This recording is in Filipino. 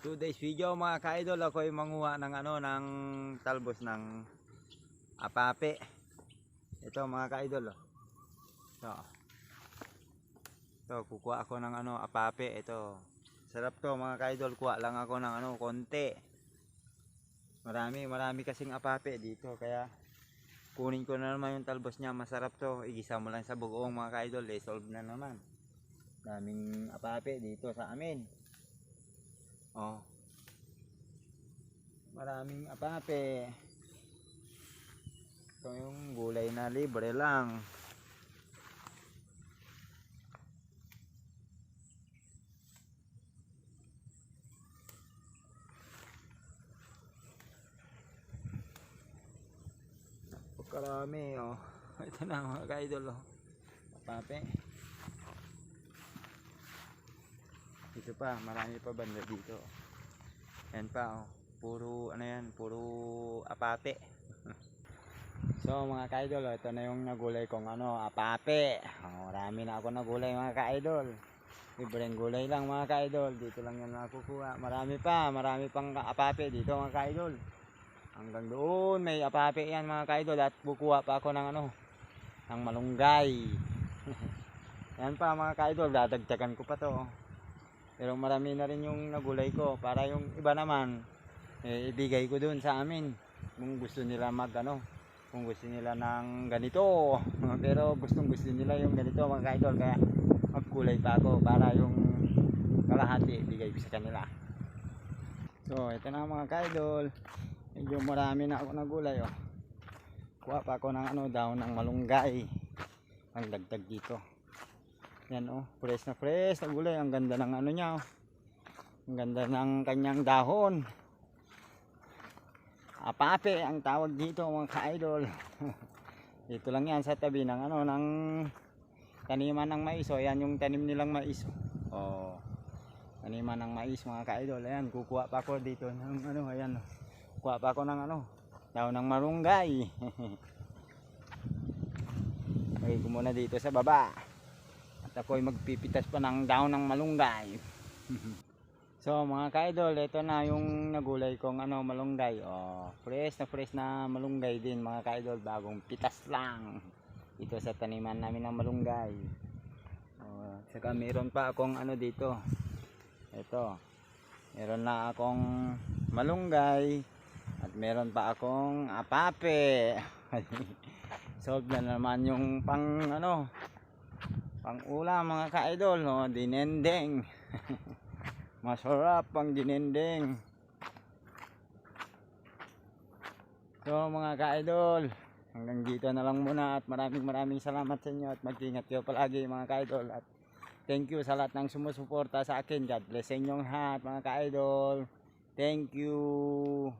today's video mga ka-idol ako ay manguha ng ano ng talbos ng apape. Ito mga ka-idol. oh. Ito. Ito kukuha ako ng ano apape ito. Sarap to mga ka-idol. Kuha lang ako ng ano konti. Marami, marami kasing apape dito kaya kunin ko na naman yung talbos niya. Masarap to. Igisa mo lang sa bugoong mga ka-idol. Eh, solve na naman. Daming apape dito sa amin. Oh. Maraming apape. Ito yung gulay na libre lang. Pagkarami oh. Ito na mga ka-idol oh. Apape. Dito pa, marami pa banda dito. Yan pa, oh. puro ano yan, puro apate. so mga ka-idol, oh, ito na yung nagulay kong ano, apate. Oh, marami na ako nagulay mga ka-idol. Libreng gulay lang mga ka-idol. Dito lang yan nakukuha. Marami pa, marami pang apate dito mga ka-idol. Hanggang doon may apape yan mga ka-idol at kukuha pa ako ng ano, ng malunggay. yan pa mga ka-idol, dadagdagan ko pa to. oh. Pero marami na rin yung nagulay ko. Para yung iba naman eh, ibigay ko dun sa amin. Kung gusto nila mag ano kung gusto nila ng ganito. Pero gustong gusto nila yung ganito mga kaidol kaya magkulay pa ako para yung kalahati ibigay ko sa kanila. So ito na mga kaidol. Medyo marami na ako nagulay oh. kuha pa ako ng ano daw ng malunggay. Ang dagdag dito yan oh, fresh na fresh gulay. Ang ganda ng ano niya oh. Ang ganda ng kanyang dahon. Apape ang tawag dito mga ka-idol. dito lang yan sa tabi ng ano ng taniman ng mais. O yan yung tanim nilang mais. Oh. Taniman ng mais mga ka-idol. Ayan, kukuha pa ako dito ng ano, ayan. oh. Pa ako ng ano, daw ng marunggay. Lagay ko muna dito sa baba. At ako ay magpipitas pa ng daon ng malunggay. so mga ka-idol, ito na yung nagulay kong ano, malunggay. Oh, fresh na fresh na malunggay din mga ka-idol. Bagong pitas lang. Dito sa taniman namin ng malunggay. Oh, saka meron pa akong ano dito. Ito. Meron na akong malunggay. At meron pa akong apape. Solve na naman yung pang ano, pang ulam mga ka-idol no? Dinendeng. Masarap pang dinendeng. So mga ka-idol hanggang dito na lang muna at maraming maraming salamat sa inyo at mag-ingat kayo palagi mga ka-idol. At thank you sa lahat ng sumusuporta sa akin. God bless inyong lahat mga ka-idol. Thank you